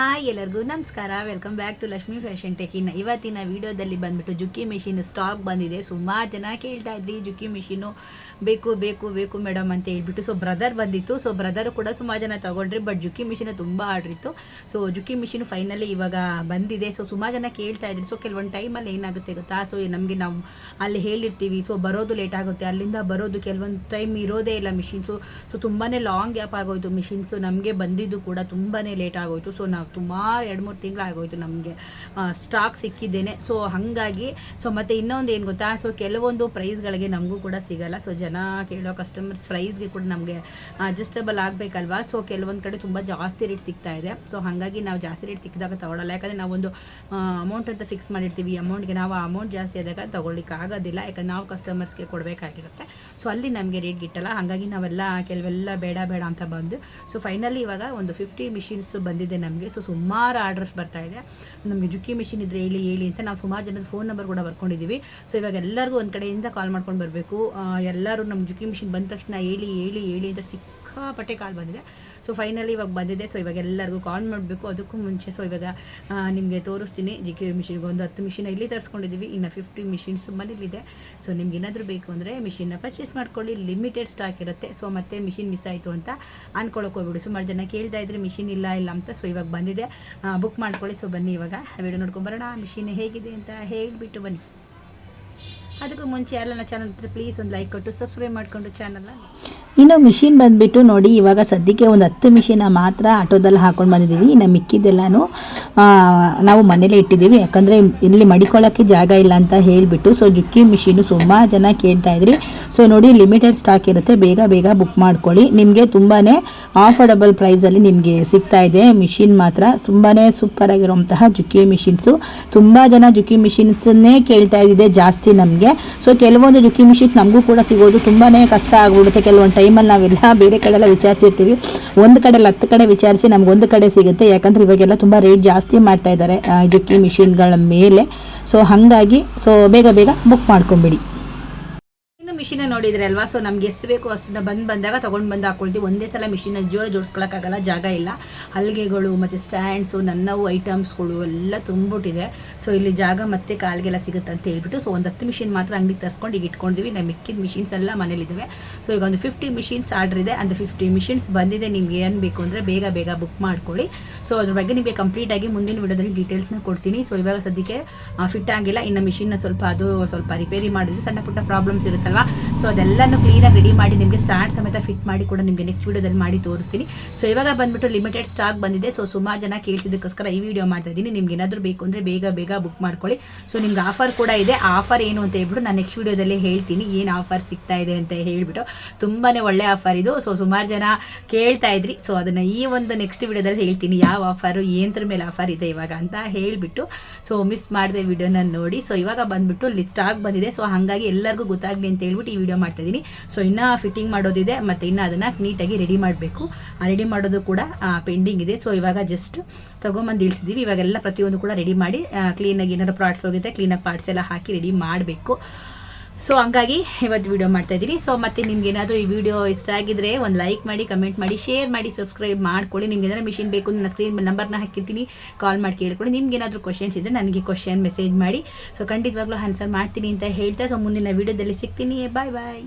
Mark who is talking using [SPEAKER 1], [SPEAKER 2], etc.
[SPEAKER 1] Hi ಎಲ್ಲರಿಗೂ ನಮಸ್ಕಾರ. Welcome back to Lakshmi fashion tech ಇನ್ನು ಇವತ್ತಿನ ವಿಡಿಯೋದಲ್ಲಿ ಬಂದ್ಬಿಟ್ಟು ಜುಕ್ಕಿ ಮಿಷಿನ್ ಸ್ಟಾಕ್ ಬಂದಿದೆ. ಸುಮಾರು ಜನ ಕೇಳ್ತಾ ಇದ್ರಿ, ಜುಕ್ಕಿ ಮಿಷಿನು ಬೇಕು ಬೇಕು ಬೇಕು ಮೇಡಮ್ ಅಂತ ಹೇಳ್ಬಿಟ್ಟು. ಸೊ ಬ್ರದರ್ ಬಂದಿತ್ತು. ಸೊ ಬ್ರದರ್ ಕೂಡ ಸುಮಾರು ಜನ ತಗೊಂಡ್ರಿ ಬಟ್ ಜುಕ್ಕಿ ಮಿಷಿನ್ ತುಂಬ ಆಡ್ರಿತ್ತು ಸೊ ಜುಕ್ಕಿ ಮಿಷಿನ್ ಫೈನಲಿ ಇವಾಗ ಬಂದಿದೆ. ಸೊ ಸುಮಾರು ಜನ ಕೇಳ್ತಾ ಇದ್ರಿ. ಸೊ ಕೆಲವೊಂದು ಟೈಮಲ್ಲಿ ಏನಾಗುತ್ತೆ ಗೊತ್ತಾ? ಸೊ ನಮಗೆ ನಾವು ಅಲ್ಲಿ ಹೇಳಿರ್ತೀವಿ. ಸೊ ಬರೋದು ಲೇಟ್ ಆಗುತ್ತೆ. ಅಲ್ಲಿಂದ ಬರೋದು ಕೆಲವೊಂದು ಟೈಮ್ ಇರೋದೇ ಇಲ್ಲ ಮಿಷಿನ್ಸು ಸೊ ತುಂಬಾ ಲಾಂಗ್ ಗ್ಯಾಪ್ ಆಗೋಯ್ತು. ಮಿಷಿನ್ಸು ನಮಗೆ ಬಂದಿದ್ದು ಕೂಡ ತುಂಬಾ ಲೇಟ್ ಆಗೋಯ್ತು. ಸೊ ನಾವು ಸುಮಾರು ಎರಡು ಮೂರು ತಿಂಗಳು ಆಗೋಯ್ತು ನಮಗೆ. ಸ್ಟಾಕ್ ಸಿಕ್ಕಿದ್ದೇನೆ. ಸೊ ಹಾಗಾಗಿ ಸೊ ಮತ್ತು ಇನ್ನೊಂದು ಏನು ಗೊತ್ತಾ? ಸೊ ಕೆಲವೊಂದು ಪ್ರೈಸ್ಗಳಿಗೆ ನಮಗೂ ಕೂಡ ಸಿಗಲ್ಲ. ಸೊ ಜನ ಕೇಳೋ ಕಸ್ಟಮರ್ಸ್ ಪ್ರೈಸ್ಗೆ ಕೂಡ ನಮಗೆ ಅಡ್ಜಸ್ಟಬಲ್ ಆಗಬೇಕಲ್ವಾ? ಸೊ ಕೆಲವೊಂದು ಕಡೆ ತುಂಬ ಜಾಸ್ತಿ ರೇಟ್ ಸಿಗ್ತಾ ಇದೆ. ಸೊ ಹಾಗಾಗಿ ನಾವು ಜಾಸ್ತಿ ರೇಟ್ ಸಿಕ್ಕಿದಾಗ ತಗೊಳ್ಳಲ್ಲ ಯಾಕಂದರೆ ನಾವೊಂದು ಅಮೌಂಟ್ ಅಂತ ಫಿಕ್ಸ್ ಮಾಡಿರ್ತೀವಿ. ಅಮೌಂಟ್ಗೆ ನಾವು ಅಮೌಂಟ್ ಜಾಸ್ತಿ ಆದಾಗ ತಗೊಳ್ಳಿಕ್ಕೆ ಆಗೋದಿಲ್ಲ. ಯಾಕಂದ್ರೆ ನಾವು ಕಸ್ಟಮರ್ಸ್ಗೆ ಕೊಡಬೇಕಾಗಿರುತ್ತೆ. ಸೊ ಅಲ್ಲಿ ನಮಗೆ ರೇಟ್ ಗಿಟ್ಟಲ್ಲ. ಹಾಗಾಗಿ ನಾವೆಲ್ಲ, ಕೆಲವೆಲ್ಲ ಬೇಡ ಬೇಡ ಅಂತ ಬಂದು. ಸೊ ಫೈನಲಿ ಇವಾಗ ಒಂದು ಫಿಫ್ಟಿ ಮಿಷಿನ್ಸ್ ಬಂದಿದೆ ನಮಗೆ. ಸೊ ಸುಮಾರು ಆರ್ಡರ್ಸ್ ಬರ್ತಾ ಇದೆ. ನಮಗೆ ಜುಕ್ಕಿ ಮಿಷಿನ್ ಇದ್ರೆ ಹೇಳಿ ಹೇಳಿ ಅಂತ ನಾವು ಸುಮಾರು ಜನದ ಫೋನ್ ನಂಬರ್ ಕೂಡ ಬರ್ಕೊಂಡಿದ್ದೀವಿ. ಸೊ ಇವಾಗ ಎಲ್ಲರಿಗೂ ಒಂದು ಕಡೆಯಿಂದ ಕಾಲ್ ಮಾಡ್ಕೊಂಡು ಬರಬೇಕು. ಎಲ್ಲರೂ ನಮ್ಮ ಜುಕ್ಕಿ ಮಿಷಿನ್ ಬಂದ ತಕ್ಷಣ ಹೇಳಿ ಹೇಳಿ ಹೇಳಿ ಅಂತ ಸಿಕ್ಕಾಪಟ್ಟೆ ಕಾಲ್ ಬಂದಿದೆ. ಸೊ ಫೈನಲಿ ಇವಾಗ ಬಂದಿದೆ. ಸೊ ಇವಾಗ ಎಲ್ಲರಿಗೂ ಕಾಲ್ ಮಾಡಬೇಕು. ಅದಕ್ಕೂ ಮುಂಚೆ ಸೊ ಇವಾಗ ನಿಮಗೆ ತೋರಿಸ್ತೀನಿ. ಜಿ ಕೆ ಮಿಷಿನ್ಗೆ ಒಂದು ಹತ್ತು ಮಿಷಿನ್ ಇಲ್ಲಿ ತರಿಸ್ಕೊಂಡಿದ್ದೀವಿ ಇನ್ನು ಫಿಫ್ಟಿ ಮಿಷಿನ್ಸ್ ಮನೇಲಿದೆ. ಸೊ ನಿಮ್ಗೆ ಏನಾದರೂ ಬೇಕು ಅಂದರೆ ಮಿಷಿನ್ನ ಪರ್ಚೇಸ್ ಮಾಡ್ಕೊಳ್ಳಿ. ಲಿಮಿಟೆಡ್ ಸ್ಟಾಕ್ ಇರುತ್ತೆ. ಸೊ ಮತ್ತೆ ಮಿಷಿನ್ ಮಿಸ್ ಆಯಿತು ಅಂತ ಅನ್ಕೊಳ್ಳೋಕೆ ಹೋಗ್ಬಿಡಿ. ಸುಮಾರು ಜನ ಕೇಳ್ತಾ ಇದ್ರೆ ಮಿಷಿನ್ ಇಲ್ಲ ಇಲ್ಲ ಅಂತ. ಸೊ ಇವಾಗ ಬಂದಿದೆ. ಬುಕ್ ಮಾಡ್ಕೊಳ್ಳಿ. ಸೊ ಬನ್ನಿ ಇವಾಗ. ವಿಡಿಯೋ ನೋಡ್ಕೊಂಬರೋಣ ಮಿಷಿನ್ ಹೇಗಿದೆ ಅಂತ ಹೇಳಿಬಿಟ್ಟು ಬನ್ನಿ. ಅದಕ್ಕೂ ಮುಂಚೆ ಯಾರೆಲ್ಲ ಚಾನಲ್ ಪ್ಲೀಸ್ ಒಂದು ಲೈಕ್ ಕೊಟ್ಟು ಸಬ್ಸ್ಕ್ರೈಬ್ ಮಾಡಿಕೊಂಡು ಚಾನಲ್ನ
[SPEAKER 2] ಇನ್ನು ಮಿಷಿನ್ ಬಂದುಬಿಟ್ಟು ನೋಡಿ, ಇವಾಗ ಸದ್ಯಕ್ಕೆ ಒಂದು ಹತ್ತು ಮಿಷಿನ ಮಾತ್ರ ಆಟೋದಲ್ಲಿ ಹಾಕೊಂಡು ಬಂದಿದ್ದೀವಿ ಇನ್ನು ಮಿಕ್ಕಿದ್ದೆಲ್ಲನೂ ನಾವು ಮನೇಲೆ ಇಟ್ಟಿದ್ದೀವಿ. ಯಾಕಂದರೆ ಇಲ್ಲಿ ಮಡಿಕೊಳ್ಳೋಕ್ಕೆ ಜಾಗ ಇಲ್ಲ ಅಂತ ಹೇಳಿಬಿಟ್ಟು ಸೊ ಜುಕ್ಕಿ ಮಿಷಿನು ಸುಮಾರು ಜನ ಕೇಳ್ತಾ ಇದ್ರಿ. ಸೊ ನೋಡಿ ಲಿಮಿಟೆಡ್ ಸ್ಟಾಕ್ ಇರುತ್ತೆ. ಬೇಗ ಬೇಗ ಬುಕ್ ಮಾಡ್ಕೊಳ್ಳಿ. ನಿಮಗೆ ತುಂಬಾ ಆಫರ್ಡಬಲ್ ಪ್ರೈಸಲ್ಲಿ ನಿಮಗೆ ಸಿಗ್ತಾ ಇದೆ ಮಿಷಿನ್ ಮಾತ್ರ. ತುಂಬಾ ಸೂಪರ್ ಆಗಿರುವಂತಹ ಜುಕ್ಕಿ ಮಿಷಿನ್ಸು. ತುಂಬ ಜನ ಜುಕ್ಕಿ ಮಿಷಿನ್ಸನ್ನೇ ಕೇಳ್ತಾ ಇದ್ದಿದೆ ಜಾಸ್ತಿ ನಮಗೆ. ಸೊ ಕೆಲವೊಂದು ಜುಕ್ಕಿ ಮಿಷಿನ್ಸ್ ನಮಗೂ ಕೂಡ ಸಿಗೋದು ತುಂಬಾ ಕಷ್ಟ ಆಗ್ಬಿಡುತ್ತೆ. ಕೆಲವೊಂದು ಟೈಮಲ್ಲಿ ನಾವೆಲ್ಲ ಬೇರೆ ಕಡೆ ಎಲ್ಲ ವಿಚಾರಿಸಿರ್ತೀವಿ. ಒಂದು ಕಡೆ ಹತ್ತು ಕಡೆ ವಿಚಾರಿಸಿ ನಮ್ಗೆ ಒಂದು ಕಡೆ ಸಿಗುತ್ತೆ. ಯಾಕಂದ್ರೆ ಇವಾಗೆಲ್ಲ ತುಂಬ ರೇಟ್ ಜಾಸ್ತಿ ಮಾಡ್ತಾ ಇದ್ದಾರೆ ಇದಕ್ಕೆ ಮಿಷಿನ್ಗಳ ಮೇಲೆ. ಸೊ ಹಾಗಾಗಿ ಸೊ ಬೇಗ ಬೇಗ ಬುಕ್ ಮಾಡ್ಕೊಂಬಿಡಿ.
[SPEAKER 1] ಮಿಷಿನ್ ನೋಡಿದ್ರೆ ಅಲ್ವಾ? ಸೊ ನಮ್ಗೆ ಎಷ್ಟು ಬೇಕು ಅಷ್ಟನ್ನ ಬಂದು ಬಂದಾಗ ತಗೊಂಡು ಬಂದು ಹಾಕೊಳ್ತೀವಿ. ಒಂದೇ ಸಲ ಮಿಷಿನ್ ಜೋರ ಜೋಡಿಸ್ಕೊಳಕ್ಕಾಗಲ್ಲ, ಜಾಗ ಇಲ್ಲ. ಹಲ್ಗೆಗಳು, ಮತ್ತು ಸ್ಟ್ಯಾಂಡ್ಸು ನನ್ನವು ಐಟಮ್ಸ್ಗಳು ಎಲ್ಲ ತುಂಬಿಟ್ಟಿದೆ ಸೊ ಇಲ್ಲಿ ಜಾಗ ಮತ್ತೆ ಕಾಲ್ಗೆಲ್ಲ ಸಿಗುತ್ತೆ ಅಂತ ಹೇಳ್ಬಿಟ್ಟು ಸೊ ಒಂದು ಹತ್ತು ಮಿಷಿನ್ ಮಾತ್ರ ಅಂಗಡಿಗೆ ತರ್ಸ್ಕೊಂಡು ಈಗ ಇಟ್ಕೊಂಡಿದ್ವಿ. ನಮ್ಮ ಮಿಕ್ಕಿದ ಮಿಷಿನ್ಸ್ ಎಲ್ಲ ಮನೇಲಿದ್ದಾವೆ ಸೊ ಈಗ ಒಂದು ಫಿಫ್ಟಿ ಮಿಷಿನ್ಸ್ ಆರ್ಡರ್ ಇದೆ. ಅಂದರೆ ಫಿಫ್ಟಿ ಮಿಷಿನ್ಸ್ ಬಂದಿದೆ. ನಿಮ್ಗೆ ಏನು ಬೇಕು ಅಂದರೆ ಬೇಗ ಬೇಗ ಬುಕ್ ಮಾಡ್ಕೊಳ್ಳಿ. ಸೊ ಅದ್ರ ಬಗ್ಗೆ ನಿಮಗೆ ಕಂಪ್ಲೀಟ್ ಆಗಿ ಮುಂದಿನ ವಿಡಿಯೋದಲ್ಲಿ ಡೀಟೇಲ್ಸ್ನ ಕೊಡ್ತೀನಿ. ಸೊ ಇವಾಗ ಸದ್ಯಕ್ಕೆ ಫಿಟ್ ಆಗಿಲ್ಲ. ಇನ್ನು ಮಿಷಿನ್ನ ಸ್ವಲ್ಪ ಅದು ಸ್ವಲ್ಪ ರಿಪೇರಿ ಮಾಡಿದ್ರೆ ಸಣ್ಣ ಪುಟ್ಟ ಪ್ರಾಬ್ಲಮ್ಸ್ ಇರುತ್ತಲ್ವಾ? ಸೊ ಅದೆಲ್ಲನೂ ಕ್ಲೀನಾಗಿ ರೆಡಿ ಮಾಡಿ ನಿಮಗೆ ಸ್ಟಾರ್ಟ್ ಸಮೇತ ಫಿಟ್ ಮಾಡಿ ಕೂಡ ನಿಮಗೆ ನೆಕ್ಸ್ಟ್ ವಿಡಿಯೋದಲ್ಲಿ ಮಾಡಿ ತೋರಿಸ್ತೀನಿ. ಸೊ ಇವಾಗ ಬಂದ್ಬಿಟ್ಟು ಲಿಮಿಟೆಡ್ ಸ್ಟಾಕ್ ಬಂದಿದೆ. ಸೊ ಸುಮಾರು ಜನ ಕೇಳ್ತಿದ್ದಕ್ಕೋಸ್ಕರ ಈ ವಿಡಿಯೋ ಮಾಡ್ತಾ ಇದ್ದೀನಿ. ನಿಮ್ಗೆ ಏನಾದರೂ ಬೇಕು ಅಂದರೆ ಬೇಗ ಬೇಗ ಬುಕ್ ಮಾಡ್ಕೊಳ್ಳಿ. ಸೊ ನಿಮ್ಗೆ ಆಫರ್ ಕೂಡ ಇದೆ. ಆಫರ್ ಏನು ಅಂತ ಹೇಳ್ಬಿಟ್ಟು ನಾನು ನೆಕ್ಸ್ಟ್ ವೀಡಿಯೋದಲ್ಲಿ ಹೇಳ್ತೀನಿ. ಏನು ಆಫರ್ ಸಿಗ್ತಾ ಇದೆ ಅಂತ ಹೇಳಿಬಿಟ್ಟು. ತುಂಬಾ ಒಳ್ಳೆ ಆಫರ್ ಇದು. ಸೊ ಸುಮಾರು ಜನ ಕೇಳ್ತಾ ಇದ್ರಿ. ಸೊ ಅದನ್ನು ಈ ಒಂದು ನೆಕ್ಸ್ಟ್ ವಿಡಿಯೋದಲ್ಲಿ ಹೇಳ್ತೀನಿ. ಯಾವ ಆಫರು ಏನದ್ರ ಮೇಲೆ ಆಫರ್ ಇದೆ ಇವಾಗ ಅಂತ ಹೇಳಿಬಿಟ್ಟು. ಸೊ ಮಿಸ್ ಮಾಡಿದೆ ವಿಡಿಯೋನ ನೋಡಿ. ಸೊ ಇವಾಗ ಬಂದ್ಬಿಟ್ಟು ಸ್ಟಾಕ್ ಬಂದಿದೆ. ಸೊ ಹಾಗಾಗಿ ಎಲ್ಲರಿಗೂ ಗೊತ್ತಾಗಲಿ ಅಂತ ಹೇಳ್ಬಿಟ್ಟು ಈ ವಿಡಿಯೋ ಮಾಡ್ತಾ ಇದ್ದೀನಿ ಸೊ ಇನ್ನೂ ಫಿಟ್ಟಿಂಗ್ ಮಾಡೋದಿದೆ, ಮತ್ತು ಇನ್ನು ಅದನ್ನು ನೀಟಾಗಿ ರೆಡಿ ಮಾಡಬೇಕು. ಆ ರೆಡಿ ಮಾಡೋದು ಕೂಡ ಪೆಂಡಿಂಗ್ ಇದೆ. ಸೊ ಇವಾಗ ಜಸ್ಟ್ ತೊಗೊಂಬಂದು ಇಳಿಸಿದ್ದೀವಿ ಇವಾಗೆಲ್ಲ ಪ್ರತಿಯೊಂದು ಕೂಡ ರೆಡಿ ಮಾಡಿ ಕ್ಲೀನಾಗಿ ಏನಾದ್ರು ಪಾರ್ಟ್ಸ್ ಹೋಗುತ್ತೆ ಕ್ಲೀನಾಗಿ ಪಾರ್ಟ್ಸ್ ಎಲ್ಲ ಹಾಕಿ ರೆಡಿ ಮಾಡಬೇಕು. ಸೊ ಹಂಗಾಗಿ ಇವತ್ತು ವಿಡಿಯೋ ಮಾಡ್ತಾ ಇದ್ದೀನಿ. ಸೊ ಮತ್ತೆ ನಿಮ್ಗೆ ಏನಾದರೂ ಈ ವಿಡಿಯೋ ಇಷ್ಟ ಆಗಿದ್ರೆ ಒಂದು ಲೈಕ್ ಮಾಡಿ ಕಮೆಂಟ್ ಮಾಡಿ ಶೇರ್ ಮಾಡಿ ಸಬ್ಸ್ಕ್ರೈಬ್ ಮಾಡ್ಕೊಳ್ಳಿ. ನಿಮ್ಗೆ ಏನಾದ್ರು ಮಿಷಿನ್ ಬೇಕು ನನ್ನ ಸ್ಕ್ರೀನ್ ನಂಬರ್ನ ಹಾಕಿರ್ತೀನಿ. ಕಾಲ್ ಮಾಡಿ ಕೇಳ್ಕೊಳ್ಳಿ. ನಿಮ್ಗೆ ಏನಾದರೂ ಕ್ವಶನ್ಸ್ ಇದ್ದರೆ ನನಗೆ ಕ್ವಶನ್ ಮೆಸೇಜ್ ಮಾಡಿ. ಸೊ ಖಂಡಿತವಾಗ್ಲೂ ಆನ್ಸರ್ ಮಾಡ್ತೀನಿ ಅಂತ ಹೇಳ್ತಾ. ಸೊ ಮುಂದಿನ ವಿಡಿಯೋದಲ್ಲಿ ಸಿಗ್ತೀನಿ. ಬಾಯ್ ಬಾಯ್